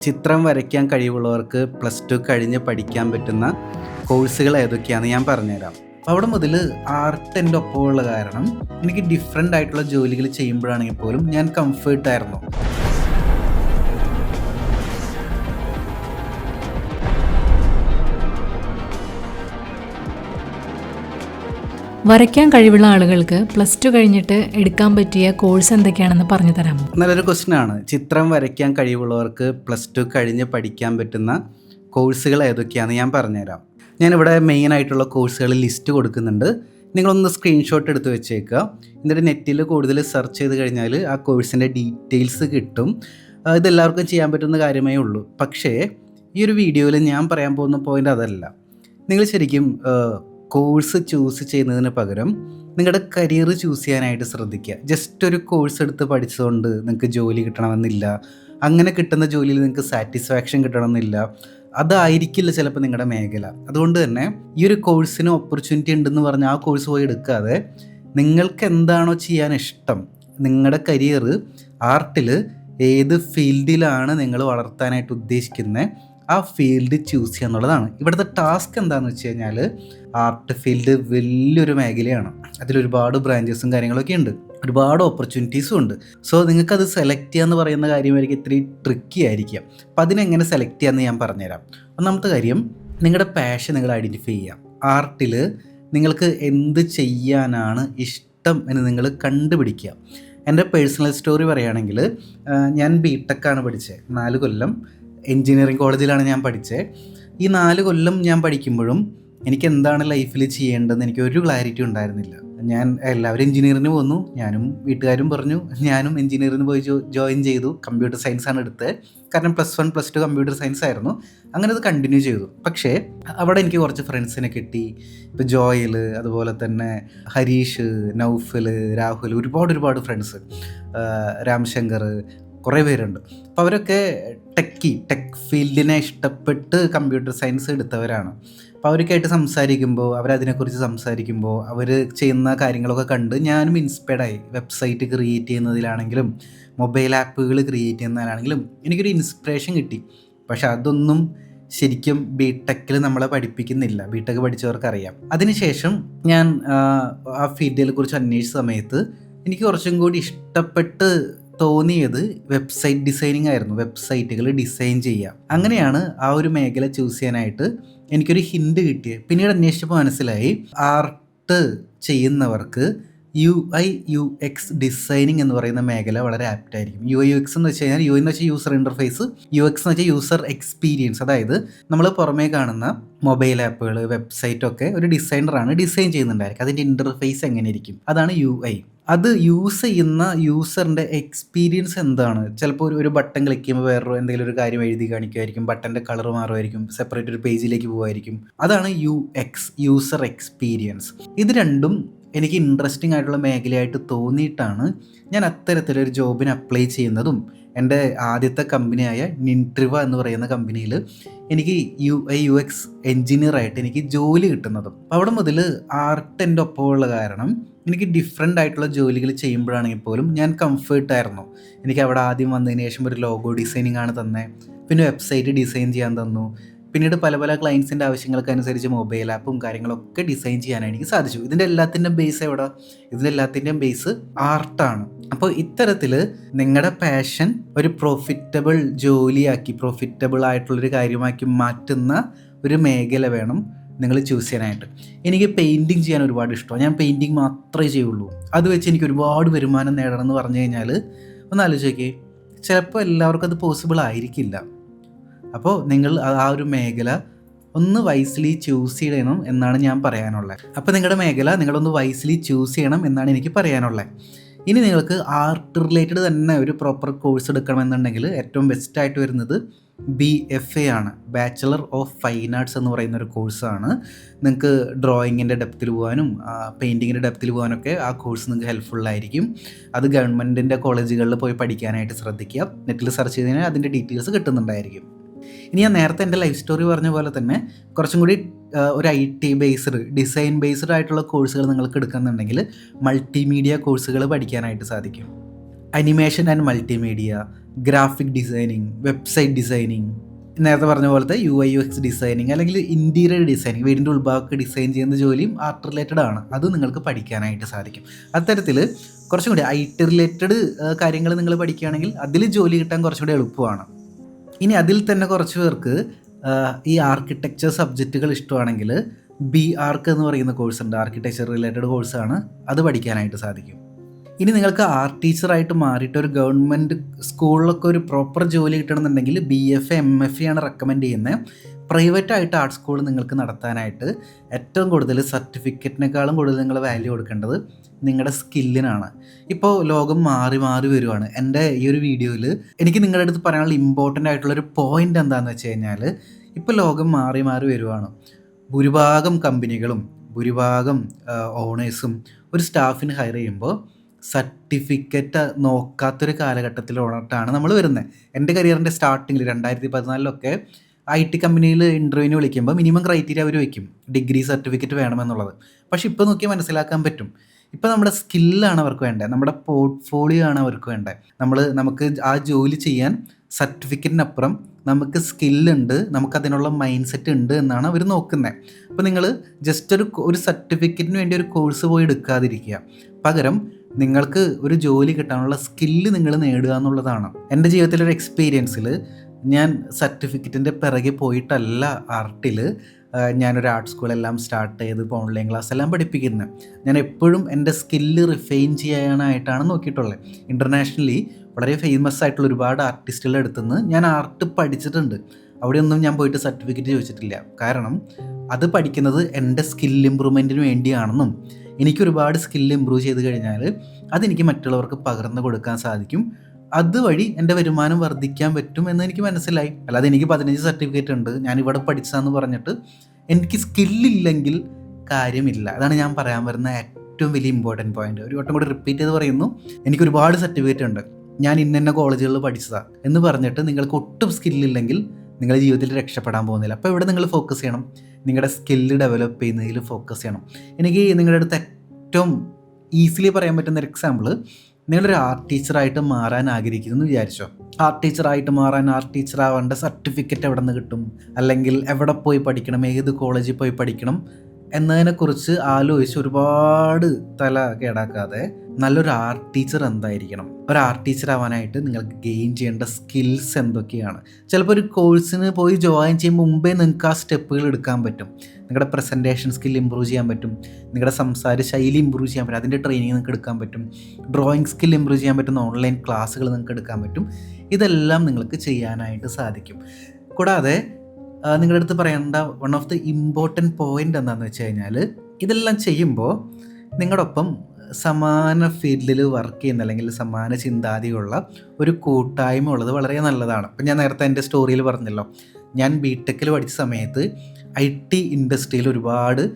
ചിത്രം വരയ്ക്കാൻ കഴിവുള്ളവർക്ക് plus two കഴിഞ്ഞ് പഠിക്കാൻ പറ്റുന്ന കോഴ്സുകൾ ഏതൊക്കെയാണെന്ന് ഞാൻ പറഞ്ഞുതരാം. അപ്പോൾ അവിടെ മുതൽ ആർട്ട് എന്റെ ഒപ്പമുള്ള കാരണം എനിക്ക് ഡിഫറെന്റ് ആയിട്ടുള്ള ജോലികൾ ചെയ്യുമ്പോഴാണെങ്കിൽ പോലും ഞാൻ കംഫേർട്ടായിരുന്നു വരയ്ക്കാൻ കഴിവുള്ള ആളുകൾക്ക് പ്ലസ് ടു കഴിഞ്ഞിട്ട് എടുക്കാൻ പറ്റിയ കോഴ്സ് എന്തൊക്കെയാണെന്ന് പറഞ്ഞു തരാമോ? നല്ലൊരു ക്വസ്റ്റ്യൻ ആണ്. ചിത്രം വരയ്ക്കാൻ കഴിവുള്ളവർക്ക് പ്ലസ് ടു കഴിഞ്ഞ് പഠിക്കാൻ പറ്റുന്ന കോഴ്സുകൾ ഏതൊക്കെയാണെന്ന് ഞാൻ പറഞ്ഞുതരാം. ഞാനിവിടെ മെയിൻ ആയിട്ടുള്ള കോഴ്സുകൾ ലിസ്റ്റ് കൊടുക്കുന്നുണ്ട്. നിങ്ങളൊന്ന് സ്ക്രീൻഷോട്ട് എടുത്ത് വെച്ചേക്കുക. എന്നിട്ട് നെറ്റിൽ കൂടുതൽ സെർച്ച് ചെയ്ത് കഴിഞ്ഞാൽ ആ കോഴ്സിന്റെ ഡീറ്റെയിൽസ് കിട്ടും. ഇതെല്ലാവർക്കും ചെയ്യാൻ പറ്റുന്ന കാര്യമേ ഉള്ളൂ. പക്ഷേ ഈ ഒരു വീഡിയോയിൽ ഞാൻ പറയാൻ പോകുന്ന പോയിന്റ് അതല്ല. നിങ്ങൾ ശരിക്കും കോഴ്സ് ചൂസ് ചെയ്യുന്നതിന് പകരം നിങ്ങളുടെ കരിയർ ചൂസ് ചെയ്യാനായിട്ട് ശ്രദ്ധിക്കുക. ജസ്റ്റ് ഒരു കോഴ്സ് എടുത്ത് പഠിച്ചതുകൊണ്ട് നിങ്ങൾക്ക് ജോലി കിട്ടണമെന്നില്ല. അങ്ങനെ കിട്ടുന്ന ജോലിയിൽ നിങ്ങൾക്ക് സാറ്റിസ്ഫാക്ഷൻ കിട്ടണമെന്നില്ല. അതായിരിക്കില്ല ചിലപ്പോൾ നിങ്ങളുടെ മേഖല. അതുകൊണ്ട് തന്നെ ഈ ഒരു കോഴ്സിന് ഓപ്പർച്യൂണിറ്റി ഉണ്ടെന്ന് പറഞ്ഞ് ആ കോഴ്സ് പോയി എടുക്കാതെ നിങ്ങൾക്ക് എന്താണോ ചെയ്യാൻ ഇഷ്ടം നിങ്ങളുടെ കരിയർ ആർട്ടിൽ ഏത് ഫീൽഡിലാണ് നിങ്ങൾ വളർത്താനായിട്ട് ഉദ്ദേശിക്കുന്നത് ആ ഫീൽഡ് ചൂസ് ചെയ്യുക എന്നുള്ളതാണ്. ഇവിടുത്തെ ടാസ്ക് എന്താണെന്ന് വെച്ച് കഴിഞ്ഞാൽ ആർട്ട് ഫീൽഡ് വലിയൊരു മേഖലയാണ്. അതിൽ ഒരുപാട് ബ്രാഞ്ചസും കാര്യങ്ങളൊക്കെ ഉണ്ട്. ഒരുപാട് ഓപ്പർച്യൂണിറ്റീസും ഉണ്ട്. സോ നിങ്ങൾക്കത് സെലക്ട് ചെയ്യാന്ന് പറയുന്ന കാര്യമായിരിക്കും ഇത്തിരി ട്രിക്കി ആയിരിക്കാം. അപ്പം അതിനെങ്ങനെ സെലക്ട് ചെയ്യാമെന്ന് ഞാൻ പറഞ്ഞുതരാം. ഒന്നാമത്തെ കാര്യം നിങ്ങളുടെ പാഷൻ നിങ്ങൾ ഐഡന്റിഫൈ ചെയ്യാം ആർട്ടിൽ നിങ്ങൾക്ക് എന്ത് ചെയ്യാനാണ് ഇഷ്ടം എന്ന് നിങ്ങൾ കണ്ടുപിടിക്കുക. എന്റെ പേഴ്സണൽ സ്റ്റോറി പറയുകയാണെങ്കിൽ ഞാൻ ബി ടെക്കാണ് പഠിച്ചത്. നാല് കൊല്ലം. എൻജിനീയറിംഗ് കോളേജിലാണ് ഞാൻ പഠിച്ചത്. ഈ നാല് കൊല്ലം ഞാൻ പഠിക്കുമ്പോഴും എനിക്ക് എന്താണ് ലൈഫിൽ ചെയ്യേണ്ടതെന്ന് എനിക്ക് ഒരു ക്ലാരിറ്റി ഉണ്ടായിരുന്നില്ല. ഞാൻ എല്ലാവരും എഞ്ചിനീയറിന് പോന്നു. ഞാനും വീട്ടുകാരും പറഞ്ഞു. ഞാനും എഞ്ചിനീയറിന് പോയി ജോയിൻ ചെയ്തു. കമ്പ്യൂട്ടർ സയൻസ് ആണ് എടുത്തത്. കാരണം plus one plus two computer science ആയിരുന്നു. അങ്ങനെ അത് കണ്ടിന്യൂ ചെയ്തു. പക്ഷേ അവിടെ എനിക്ക് കുറച്ച് ഫ്രണ്ട്സിനെ കിട്ടി. ഇപ്പോൾ ജോയൽ അതുപോലെ തന്നെ ഹരീഷ് നൗഫൽ രാഹുൽ ഒരുപാട് ഒരുപാട് ഫ്രണ്ട്സ് രാംശങ്കർ കുറേ പേരുണ്ട്. അപ്പോൾ അവരൊക്കെ ടെക്കി ടെക് ഫീൽഡിനെ ഇഷ്ടപ്പെട്ട് കമ്പ്യൂട്ടർ സയൻസ് എടുത്തവരാണ്. അപ്പോൾ അവർക്കായിട്ട് സംസാരിക്കുമ്പോൾ അവരതിനെക്കുറിച്ച് സംസാരിക്കുമ്പോൾ അവർ ചെയ്യുന്ന കാര്യങ്ങളൊക്കെ കണ്ട് ഞാനും ഇൻസ്പയർഡായി വെബ്സൈറ്റ് ക്രിയേറ്റ് ചെയ്യുന്നതിലാണെങ്കിലും മൊബൈൽ ആപ്പുകൾ ക്രിയേറ്റ് ചെയ്യുന്നതിലാണെങ്കിലും എനിക്കൊരു ഇൻസ്പിറേഷൻ കിട്ടി. പക്ഷെ അതൊന്നും ശരിക്കും ബി ടെക്കിൽ നമ്മളെ പഠിപ്പിക്കുന്നില്ല. ബി ടെക് പഠിച്ചവർക്കറിയാം. അതിനുശേഷം ഞാൻ ആ, ഫീൽഡിനെ കുറിച്ച് അന്വേഷിച്ച സമയത്ത് എനിക്ക് കുറച്ചും കൂടി ഇഷ്ടപ്പെട്ട് തോന്നിയത് വെബ്സൈറ്റ് ഡിസൈനിങ് ആയിരുന്നു. വെബ്സൈറ്റുകൾ ഡിസൈൻ ചെയ്യുക അങ്ങനെയാണ് ആ ഒരു മേഖല ചൂസ് ചെയ്യാനായിട്ട് എനിക്കൊരു ഹിൻഡ് കിട്ടിയത് പിന്നീട് അന്വേഷിച്ചപ്പോൾ മനസ്സിലായി ആർട്ട് ചെയ്യുന്നവർക്ക് U I U X designing എന്ന് പറയുന്ന മേഖല വളരെ ആപ്റ്റ് ആയിരിക്കും. യു ഐ യു എക്സ് എന്ന് വെച്ച് കഴിഞ്ഞാൽ യു എന്ന് വെച്ചാൽ യൂസർ ഇന്റർഫേസ് യു എക്സ് എന്ന് വെച്ചാൽ യൂസർ എക്സ്പീരിയൻസ് അതായത് നമ്മൾ പുറമേ കാണുന്ന മൊബൈൽ ആപ്പുകൾ വെബ്സൈറ്റ് ഒക്കെ ഒരു ഡിസൈനറാണ് ഡിസൈൻ ചെയ്യുന്നുണ്ടായിരിക്കും. അതിന്റെ ഇന്റർഫേസ് എങ്ങനെ ഇരിക്കും? അതാണ് യു ഐ അത് യൂസ് ചെയ്യുന്ന യൂസറിന്റെ എക്സ്പീരിയൻസ് എന്താണ്? ചിലപ്പോൾ ഒരു ഒരു ബട്ടൺ ക്ലിക്ക് ചെയ്യുമ്പോൾ വേറൊരു എന്തെങ്കിലും ഒരു കാര്യം എഴുതി കാണിക്കുമായിരിക്കും ബട്ടന്റെ കളർ മാറുമായിരിക്കും സെപ്പറേറ്റ് ഒരു പേജിലേക്ക് പോകുമായിരിക്കും അതാണ് യു എക്സ് യൂസർ എക്സ്പീരിയൻസ് ഇത് രണ്ടും എനിക്ക് ഇൻട്രസ്റ്റിംഗ് ആയിട്ടുള്ള മേഖലയായിട്ട് തോന്നിയിട്ടാണ് ഞാൻ അത്തരത്തിലൊരു ജോബിന് അപ്ലൈ ചെയ്യുന്നതും. എന്റെ ആദ്യത്തെ കമ്പനിയായ നിൻട്രിവ എന്ന് പറയുന്ന കമ്പനിയിൽ എനിക്ക് യു ഐ യു എക്സ് എൻജിനീയറായിട്ട് എനിക്ക് ജോലി കിട്ടുന്നതും. അവിടെ മുതൽ ആർട്ട് എന്റെ ഒപ്പമുള്ള കാരണം എനിക്ക് ഡിഫറെന്റ് ആയിട്ടുള്ള ജോലികൾ ചെയ്യുമ്പോഴാണെങ്കിൽ പോലും ഞാൻ കംഫേർട്ടായിരുന്നു എനിക്ക് അവിടെ ആദ്യം വന്നതിന് ശേഷം ഒരു ലോഗോ ഡിസൈനിങ് ആണ് തന്നെ. പിന്നെ വെബ്സൈറ്റ് ഡിസൈൻ ചെയ്യാൻ തന്നു. പിന്നീട് പല പല ക്ലയൻസിന്റെ ആവശ്യങ്ങൾക്കനുസരിച്ച് മൊബൈൽ ആപ്പും കാര്യങ്ങളൊക്കെ ഡിസൈൻ ചെയ്യാൻ എനിക്ക് സാധിച്ചു. ഇതിന്റെ എല്ലാത്തിന്റെയും ബേസ് എവിടെ? ഇതിന്റെ എല്ലാത്തിന്റെയും ബേസ് ആർട്ടാണ് അപ്പോൾ ഇത്തരത്തിൽ നിങ്ങളുടെ പാഷൻ ഒരു പ്രോഫിറ്റബിൾ ജോലിയാക്കി പ്രോഫിറ്റബിൾ ആയിട്ടുള്ളൊരു കാര്യമാക്കി മാറ്റുന്ന ഒരു മേഖല വേണം നിങ്ങൾ ചൂസ് ചെയ്യാനായിട്ട്. എനിക്ക് പെയിന്റിങ് ചെയ്യാൻ ഒരുപാട് ഇഷ്ടമാണ് ഞാൻ പെയിന്റിങ് മാത്രമേ ചെയ്യുള്ളൂ. അത് വെച്ച് എനിക്ക് ഒരുപാട് വരുമാനം നേടണം എന്ന് പറഞ്ഞു കഴിഞ്ഞാൽ ഒന്ന് ആലോചിക്കേ ചിലപ്പോൾ എല്ലാവർക്കും അത് പോസിബിൾ ആയിരിക്കില്ല. അപ്പോൾ നിങ്ങൾ ആ ഒരു മേഖല ഒന്ന് വൈസ്ലി ചൂസ് ചെയ്യണം എന്നാണ് ഞാൻ പറയാനുള്ളത് അപ്പോൾ നിങ്ങളുടെ മേഖല നിങ്ങളൊന്ന് വൈസ്ലി ചൂസ് ചെയ്യണം എന്നാണ് എനിക്ക് പറയാനുള്ളത് ഇനി നിങ്ങൾക്ക് ആർട്ട് റിലേറ്റഡ് തന്നെ ഒരു പ്രോപ്പർ കോഴ്സ് എടുക്കണമെന്നുണ്ടെങ്കിൽ ഏറ്റവും ബെസ്റ്റായിട്ട് വരുന്നത് ബി എഫ് എ ആണ്. ബാച്ചലർ ഓഫ് ഫൈൻ ആർട്സ് എന്ന് പറയുന്ന ഒരു കോഴ്സാണ് നിങ്ങൾക്ക് ഡ്രോയിങ്ങിന്റെ ഡെപ്തിൽ പോകാനും പെയിന്റിങ്ങിന്റെ ഡെപ്തിൽ പോകാനൊക്കെ ആ കോഴ്സ് നിങ്ങൾക്ക് ഹെൽപ്ഫുള്ളായിരിക്കും അത് ഗവൺമെന്റിന്റെ കോളേജുകളിൽ പോയി പഠിക്കാനായിട്ട് ശ്രദ്ധിക്കുക. നെറ്റിൽ സെർച്ച് ചെയ്ത് കഴിഞ്ഞാൽ അതിന്റെ ഡീറ്റെയിൽസ് കിട്ടുന്നുണ്ടായിരിക്കും. ഇനി ഞാൻ നേരത്തെ എന്റെ ലൈഫ് സ്റ്റോറി പറഞ്ഞ പോലെ തന്നെ കുറച്ചും കൂടി ഒരു I T based design based ആയിട്ടുള്ള കോഴ്സുകൾ നിങ്ങൾക്ക് എടുക്കുന്നുണ്ടെങ്കിൽ മൾട്ടിമീഡിയ കോഴ്സുകൾ പഠിക്കാനായിട്ട് സാധിക്കും. Animation and multimedia graphic designing website designing നേരത്തെ പറഞ്ഞ പോലത്തെ U I U X designing അല്ലെങ്കിൽ ഇന്റീരിയർ ഡിസൈനിങ് വീടിന്റെ ഉൾഭാഗമൊക്കെ ഡിസൈൻ ചെയ്യുന്ന ജോലിയും ആർട്ട് റിലേറ്റഡ് ആണ്. അത് നിങ്ങൾക്ക് പഠിക്കാനായിട്ട് സാധിക്കും. അത്തരത്തിൽ കുറച്ചും കൂടി ഐ ടി റിലേറ്റഡ് കാര്യങ്ങൾ നിങ്ങൾ പഠിക്കുകയാണെങ്കിൽ അതിൽ ജോലി കിട്ടാൻ കുറച്ചും കൂടി എളുപ്പമാണ്. ഇനി അതിൽ തന്നെ കുറച്ച് പേർക്ക് ഈ ആർക്കിടെക്ചർ സബ്ജക്റ്റുകൾ ഇഷ്ടമാണെങ്കിൽ ബി ആർക്ക് എന്ന് പറയുന്ന കോഴ്സ് ഉണ്ട്. ആർക്കിടെക്ചർ റിലേറ്റഡ് കോഴ്സാണ് അത് പഠിക്കാനായിട്ട് സാധിക്കും. ഇനി നിങ്ങൾക്ക് ആർട്ട് ടീച്ചറായിട്ട് മാറിയിട്ട് ഒരു ഗവൺമെന്റ് സ്കൂളിലൊക്കെ ഒരു പ്രോപ്പർ ജോലി കിട്ടണമെന്നുണ്ടെങ്കിൽ ബി എഫ് എം എഫ് ആണ് റെക്കമെൻഡ് ചെയ്യുന്നത്. പ്രൈവറ്റ് ആയിട്ട് ആർട്ട് സ്കൂൾ നിങ്ങൾക്ക് നടത്താനായിട്ട് ഏറ്റവും കൂടുതൽ സർട്ടിഫിക്കറ്റിനേക്കാളും കൂടുതൽ നിങ്ങൾ വാല്യൂ കൊടുക്കേണ്ടത് നിങ്ങളുടെ സ്കില്ലിനാണ് ഇപ്പോൾ ലോകം മാറി മാറി വരുവാണ്. എന്റെ ഈ ഒരു വീഡിയോയിൽ എനിക്ക് നിങ്ങളുടെ അടുത്ത് പറയാനുള്ള ഇമ്പോർട്ടന്റ് ആയിട്ടുള്ളൊരു പോയിന്റ് എന്താണെന്ന് വെച്ച് കഴിഞ്ഞാൽ ഇപ്പോൾ ലോകം മാറി മാറി വരുവാണ്. ഭൂരിഭാഗം കമ്പനികളും ഭൂരിഭാഗം ഓണേഴ്സും ഒരു സ്റ്റാഫിന് ഹയർ ചെയ്യുമ്പോൾ സർട്ടിഫിക്കറ്റ് നോക്കാത്തൊരു കാലഘട്ടത്തിലോട്ടാണ് നമ്മൾ വരുന്നത്. എന്റെ കരിയറിന്റെ സ്റ്റാർട്ടിങ്ങിൽ രണ്ടായിരത്തി പതിനാലിലൊക്കെ ഐ ടി കമ്പനിയിൽ ഇന്റർവ്യൂവിന് വിളിക്കുമ്പോൾ മിനിമം ക്രൈറ്റീരിയ അവർ വയ്ക്കും ഡിഗ്രി സർട്ടിഫിക്കറ്റ് വേണമെന്നുള്ളത്. പക്ഷെ ഇപ്പോൾ നോക്കി മനസ്സിലാക്കാൻ പറ്റും. ഇപ്പോൾ നമ്മുടെ സ്കില്ലാണ് അവർക്ക് വേണ്ടത്. നമ്മുടെ പോർട്ട്ഫോളിയോ ആണ് അവർക്ക് വേണ്ടത്. നമ്മൾ നമുക്ക് ആ ജോലി ചെയ്യാൻ സർട്ടിഫിക്കറ്റിനപ്പുറം നമുക്ക് സ്കില്ലുണ്ട് നമുക്കതിനുള്ള മൈൻഡ് സെറ്റ് ഉണ്ട് എന്നാണ് അവർ നോക്കുന്നത് അപ്പോൾ നിങ്ങൾ ജസ്റ്റ് ഒരു ഒരു സർട്ടിഫിക്കറ്റിന് വേണ്ടി ഒരു കോഴ്സ് പോയി എടുക്കാതിരിക്കുക. പകരം നിങ്ങൾക്ക് ഒരു ജോലി കിട്ടാനുള്ള സ്കില്ല് നിങ്ങൾ നേടുക എന്നുള്ളതാണ്. എന്റെ ജീവിതത്തിലൊരു എക്സ്പീരിയൻസിൽ ഞാൻ സർട്ടിഫിക്കറ്റിന്റെ പിറകെ പോയിട്ടല്ല ആർട്ടിൽ. ഞാനൊരു ആർട്ട് സ്കൂളെല്ലാം സ്റ്റാർട്ട് ചെയ്ത് ഇപ്പോൾ ഓൺലൈൻ ക്ലാസ് എല്ലാം പഠിപ്പിക്കുന്നത് ഞാൻ എപ്പോഴും എന്റെ സ്കില്ല് റിഫൈൻ ചെയ്യാനായിട്ടാണ് നോക്കിയിട്ടുള്ളത് ഇന്റർനാഷണലി വളരെ ഫേമസ് ആയിട്ടുള്ള ഒരുപാട് ആർട്ടിസ്റ്റുകളുടെ അടുത്തുനിന്ന് ഞാൻ ആർട്ട് പഠിച്ചിട്ടുണ്ട്. അവിടെയൊന്നും ഞാൻ പോയിട്ട് സർട്ടിഫിക്കറ്റ് ചോദിച്ചിട്ടില്ല. കാരണം അത് പഠിക്കുന്നത് എന്റെ സ്കിൽ ഇമ്പ്രൂവ്മെന്റിന് വേണ്ടിയാണെന്നും എനിക്ക് ഒരുപാട് സ്കില്ല് ഇമ്പ്രൂവ് ചെയ്ത് കഴിഞ്ഞാൽ അതെനിക്ക് മറ്റുള്ളവർക്ക് പകർന്നു കൊടുക്കാൻ സാധിക്കും. അതുവഴി എന്റെ വരുമാനം വർദ്ധിക്കാൻ പറ്റും എന്ന് എനിക്ക് മനസ്സിലായി. അല്ലാതെ എനിക്ക് പതിനഞ്ച് സർട്ടിഫിക്കറ്റ് ഉണ്ട്. ഞാൻ ഇവിടെ പഠിച്ചതെന്ന് പറഞ്ഞിട്ട് എനിക്ക് സ്കില്ലില്ലെങ്കിൽ കാര്യമില്ല. അതാണ് ഞാൻ പറയാൻ വരുന്ന ഏറ്റവും വലിയ ഇമ്പോർട്ടന്റ് പോയിന്റ് ഒരു വട്ടം കൂടി റിപ്പീറ്റ് ചെയ്ത് പറയുന്നു. എനിക്ക് ഒരുപാട് സർട്ടിഫിക്കറ്റ് ഉണ്ട്. ഞാൻ ഇന്ന കോളേജുകളിൽ പഠിച്ചതാണ് എന്ന് പറഞ്ഞിട്ട് നിങ്ങൾക്ക് ഒട്ടും സ്കില്ലില്ലെങ്കിൽ നിങ്ങളുടെ ജീവിതത്തിൽ രക്ഷപ്പെടാൻ പോകുന്നില്ല. അപ്പോൾ ഇവിടെ നിങ്ങൾ ഫോക്കസ് ചെയ്യണം. നിങ്ങളുടെ സ്കില്ല് ഡെവലപ്പ് ചെയ്യുന്നതിൽ ഫോക്കസ് ചെയ്യണം. എനിക്ക് നിങ്ങളുടെ അടുത്ത് ഏറ്റവും ഈസിലി പറയാൻ പറ്റുന്ന ഒരു എക്സാമ്പിൾ നിങ്ങളൊരു ആർട്ട് ടീച്ചറായിട്ട് മാറാൻ ആഗ്രഹിക്കുന്നു വിചാരിച്ചോ? ആർട്ട് ടീച്ചറായിട്ട് മാറാൻ ആർട്ട് ടീച്ചർ ആവേണ്ട സർട്ടിഫിക്കറ്റ് എവിടെ നിന്ന് കിട്ടും? അല്ലെങ്കിൽ എവിടെ പോയി പഠിക്കണം? ഏത് കോളേജിൽ പോയി പഠിക്കണം? എന്നതിനെക്കുറിച്ച് ആലോചിച്ച് ഒരുപാട് തല കേടാക്കാതെ നല്ലൊരു ആർട്ട് ടീച്ചർ എന്തായിരിക്കണം? ഒരു ആർട്ട് ടീച്ചർ ആവാനായിട്ട് നിങ്ങൾക്ക് ഗെയിൻ ചെയ്യേണ്ട സ്കിൽസ് എന്തൊക്കെയാണ്? ചിലപ്പോൾ ഒരു കോഴ്സിന് പോയി ജോയിൻ ചെയ്യുമ്പോൾ മുമ്പേ നിങ്ങൾക്ക് ആ സ്റ്റെപ്പുകൾ എടുക്കാൻ പറ്റും. നിങ്ങളുടെ പ്രസന്റേഷൻ സ്കിൽ ഇമ്പ്രൂവ് ചെയ്യാൻ പറ്റും. നിങ്ങളുടെ സംസാര ശൈലി ഇമ്പ്രൂവ് ചെയ്യാൻ പറ്റും. അതിന്റെ ട്രെയിനിങ് നിങ്ങൾക്ക് എടുക്കാൻ പറ്റും. ഡ്രോയിങ് സ്കിൽ ഇമ്പ്രൂവ് ചെയ്യാൻ പറ്റുന്ന ഓൺലൈൻ ക്ലാസ്സുകൾ നിങ്ങൾക്ക് എടുക്കാൻ പറ്റും. ഇതെല്ലാം നിങ്ങൾക്ക് ചെയ്യാനായിട്ട് സാധിക്കും. കൂടാതെ നിങ്ങളുടെ അടുത്ത് പറയേണ്ട one of the important point എന്താണെന്ന് വെച്ച് കഴിഞ്ഞാൽ ഇതെല്ലാം ചെയ്യുമ്പോൾ നിങ്ങളുടെ ഒപ്പം സമാന ഫീൽഡിൽ വർക്ക് ചെയ്യുന്ന അല്ലെങ്കിൽ സമാന ചിന്താതിയുള്ള ഒരു കൂട്ടായ്മ ഉള്ളത് വളരെ നല്ലതാണ്. അപ്പം ഞാൻ നേരത്തെ എന്റെ സ്റ്റോറിയിൽ പറഞ്ഞല്ലോ. ഞാൻ ബി ടെക്കിൽ പഠിച്ച സമയത്ത് ഐ ടി ഇൻഡസ്ട്രിയിൽ ഒരുപാട്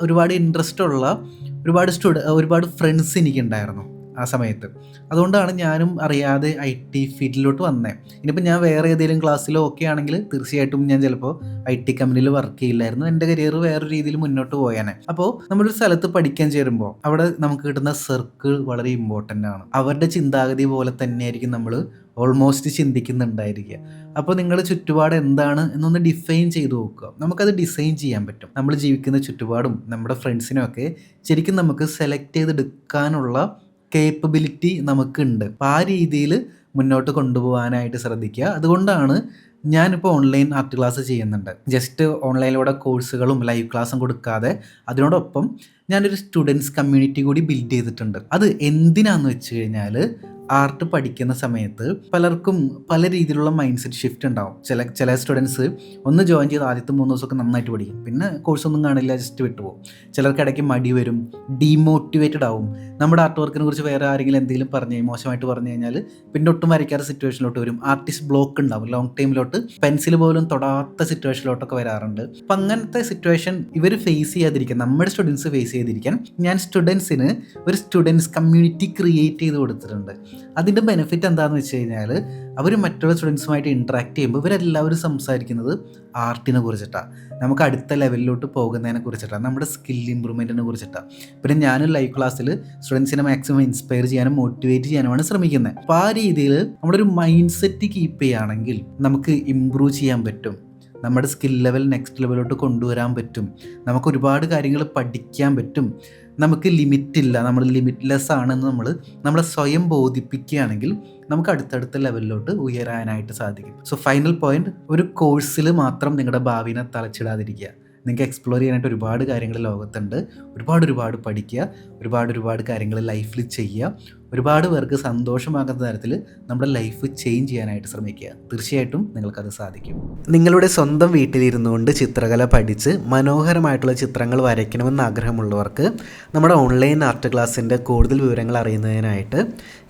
ഒരുപാട് ഇൻട്രസ്റ്റ് ഉള്ള ഒരുപാട് സ്റ്റുഡ ഒരുപാട് ഫ്രണ്ട്സ് എനിക്കുണ്ടായിരുന്നു. ആ സമയത്ത്. അതുകൊണ്ടാണ് ഞാനും അറിയാതെ ഐ ടി ഫീൽഡിലോട്ട് വന്നത് ഇനിയിപ്പോൾ ഞാൻ വേറെ ഏതെങ്കിലും ക്ലാസ്സിലോ ഒക്കെ ആണെങ്കിൽ തീർച്ചയായിട്ടും ഞാൻ ചിലപ്പോൾ ഐ ടി കമ്പനിയിൽ വർക്ക് ചെയ്യില്ലായിരുന്നു. എന്റെ കരിയർ വേറെ രീതിയിൽ മുന്നോട്ട് പോയാനെ. അപ്പോൾ നമ്മളൊരു സ്ഥലത്ത് പഠിക്കാൻ ചേരുമ്പോൾ അവിടെ നമുക്ക് കിട്ടുന്ന സർക്കിൾ വളരെ ഇമ്പോർട്ടന്റ് ആണ്. അവരുടെ ചിന്താഗതി പോലെ തന്നെയായിരിക്കും നമ്മൾ ഓൾമോസ്റ്റ് ചിന്തിക്കുന്നുണ്ടായിരിക്കുക. അപ്പോൾ നിങ്ങളുടെ ചുറ്റുപാട് എന്താണ് എന്നൊന്ന് ഡിഫൈൻ ചെയ്ത് നോക്കുക. നമുക്കത് ഡിസൈൻ ചെയ്യാൻ പറ്റും. നമ്മൾ ജീവിക്കുന്ന ചുറ്റുപാടും നമ്മുടെ ഫ്രണ്ട്സിനും ഒക്കെ ശരിക്കും നമുക്ക് സെലക്ട് ചെയ്തെടുക്കാനുള്ള കേപ്പബിലിറ്റി നമുക്കുണ്ട്. അപ്പോൾ ആ രീതിയിൽ മുന്നോട്ട് കൊണ്ടുപോകാനായിട്ട് ശ്രദ്ധിക്കുക. അതുകൊണ്ടാണ് ഞാനിപ്പോൾ ഓൺലൈൻ ആർട്ട് ക്ലാസ് ചെയ്യുന്നുണ്ട്. ജസ്റ്റ് ഓൺലൈനിലൂടെ കോഴ്സുകളും ലൈവ് ക്ലാസ്സും കൊടുക്കാതെ അതിനോടൊപ്പം ഞാനൊരു സ്റ്റുഡൻസ് കമ്മ്യൂണിറ്റി കൂടി ബിൽഡ് ചെയ്തിട്ടുണ്ട്. അത് എന്തിനാന്ന് വെച്ച് കഴിഞ്ഞാൽ ആർട്ട് പഠിക്കുന്ന സമയത്ത് പലർക്കും പല രീതിയിലുള്ള മൈൻഡ് സെറ്റ് ഷിഫ്റ്റ് ഉണ്ടാവും. ചില ചില സ്റ്റുഡൻസ് ഒന്ന് ജോയിൻ ചെയ്ത് ആദ്യത്തെ മൂന്ന് ദിവസമൊക്കെ നന്നായിട്ട് പഠിക്കും. പിന്നെ കോഴ്സ് ഒന്നും കാണില്ല ജസ്റ്റ് വിട്ടുപോകും. ചിലർക്ക് ഇടയ്ക്ക് മടി വരും ഡീമോട്ടിവേറ്റഡ് ആവും. നമ്മുടെ ആർട്ട് വർക്കിനെ കുറിച്ച് വേറെ ആരെങ്കിലും എന്തെങ്കിലും പറഞ്ഞ് മോശമായിട്ട് പറഞ്ഞു കഴിഞ്ഞാൽ പിന്നെ ഒട്ടും വരയ്ക്കാത്ത സിറ്റുവേഷനിലോട്ട് വരും. ആർട്ടിസ്റ്റ് ബ്ലോക്ക് ഉണ്ടാവും. ലോങ് ടൈമിലോട്ട് പെൻസിൽ പോലും തൊടാത്ത സിറ്റുവേഷനിലോട്ടൊക്കെ വരാറുണ്ട്. അപ്പം അങ്ങനത്തെ സിറ്റുവേഷൻ ഇവർ ഫേസ് ചെയ്യാതിരിക്കാൻ നമ്മുടെ സ്റ്റുഡൻസ് ഫേസ് ചെയ്തിരിക്കാൻ ഞാൻ സ്റ്റുഡൻസിന് ഒരു സ്റ്റുഡൻസ് കമ്മ്യൂണിറ്റി ക്രിയേറ്റ് ചെയ്ത് കൊടുത്തിട്ടുണ്ട്. അതിന്റെ ബെനിഫിറ്റ് എന്താണെന്ന് വെച്ച് കഴിഞ്ഞാൽ അവർ മറ്റുള്ള സ്റ്റുഡൻസുമായിട്ട് ഇൻട്രാക്ട് ചെയ്യുമ്പോൾ ഇവരെല്ലാവരും സംസാരിക്കുന്നത് ആർട്ടിനെ കുറിച്ചിട്ടാണ് നമുക്ക് അടുത്ത ലെവലിലോട്ട് പോകുന്നതിനെ കുറിച്ചിട്ടാണ് നമ്മുടെ സ്കിൽ ഇമ്പ്രൂവ്മെന്റിനെ കുറിച്ചിട്ടാണ് പിന്നെ ഞാനും ലൈവ് ക്ലാസ്സിൽ സ്റ്റുഡൻസിനെ മാക്സിമം ഇൻസ്പയർ ചെയ്യാനും മോട്ടിവേറ്റ് ചെയ്യാനുമാണ് ശ്രമിക്കുന്നത് അപ്പോൾ ആ രീതിയിൽ നമ്മുടെ ഒരു മൈൻഡ് സെറ്റ് കീപ്പ് ചെയ്യുകയാണെങ്കിൽ നമുക്ക് ഇമ്പ്രൂവ് ചെയ്യാൻ പറ്റും. നമ്മുടെ സ്കിൽ ലെവൽ നെക്സ്റ്റ് ലെവലിലോട്ട് കൊണ്ടുവരാൻ പറ്റും. നമുക്ക് ഒരുപാട് കാര്യങ്ങൾ പഠിക്കാൻ പറ്റും. നമുക്ക് ലിമിറ്റ് ഇല്ല നമ്മൾ ലിമിറ്റ്ലെസ് ആണെന്ന് നമ്മൾ നമ്മളെ സ്വയം ബോധിപ്പിക്കുകയാണെങ്കിൽ നമുക്ക് അടുത്തടുത്ത ലെവലിലോട്ട് ഉയരാനായിട്ട് സാധിക്കും. സോ ഫൈനൽ പോയിന്റ് ഒരു കോഴ്സിൽ മാത്രം നിങ്ങളുടെ ഭാവിനെ തലച്ചിടാതിരിക്കുക. നിങ്ങൾക്ക് എക്സ്പ്ലോർ ചെയ്യാനായിട്ട് ഒരുപാട് കാര്യങ്ങൾ ലോകത്തുണ്ട്. ഒരുപാട് ഒരുപാട് പഠിക്കുക. ഒരുപാട് ഒരുപാട് കാര്യങ്ങൾ ലൈഫിൽ ചെയ്യുക. ഒരുപാട് പേർക്ക് സന്തോഷമാകുന്ന തരത്തിൽ നമ്മുടെ ലൈഫ് ചേഞ്ച് ചെയ്യാനായിട്ട് ശ്രമിക്കുക. തീർച്ചയായിട്ടും നിങ്ങൾക്കത് സാധിക്കും. നിങ്ങളുടെ സ്വന്തം വീട്ടിലിരുന്നു കൊണ്ട് ചിത്രകല പഠിച്ച് മനോഹരമായിട്ടുള്ള ചിത്രങ്ങൾ വരയ്ക്കണമെന്ന് ആഗ്രഹമുള്ളവർക്ക് നമ്മുടെ ഓൺലൈൻ ആർട്ട് ക്ലാസ്സിന്റെ കൂടുതൽ വിവരങ്ങൾ അറിയുന്നതിനായിട്ട്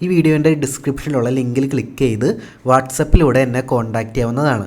ഈ വീഡിയോന്റെ ഡിസ്ക്രിപ്ഷനിലുള്ള ലിങ്കിൽ ക്ലിക്ക് ചെയ്ത് വാട്സപ്പിലൂടെ എന്നെ കോൺടാക്റ്റ് ചെയ്യാവുന്നതാണ്.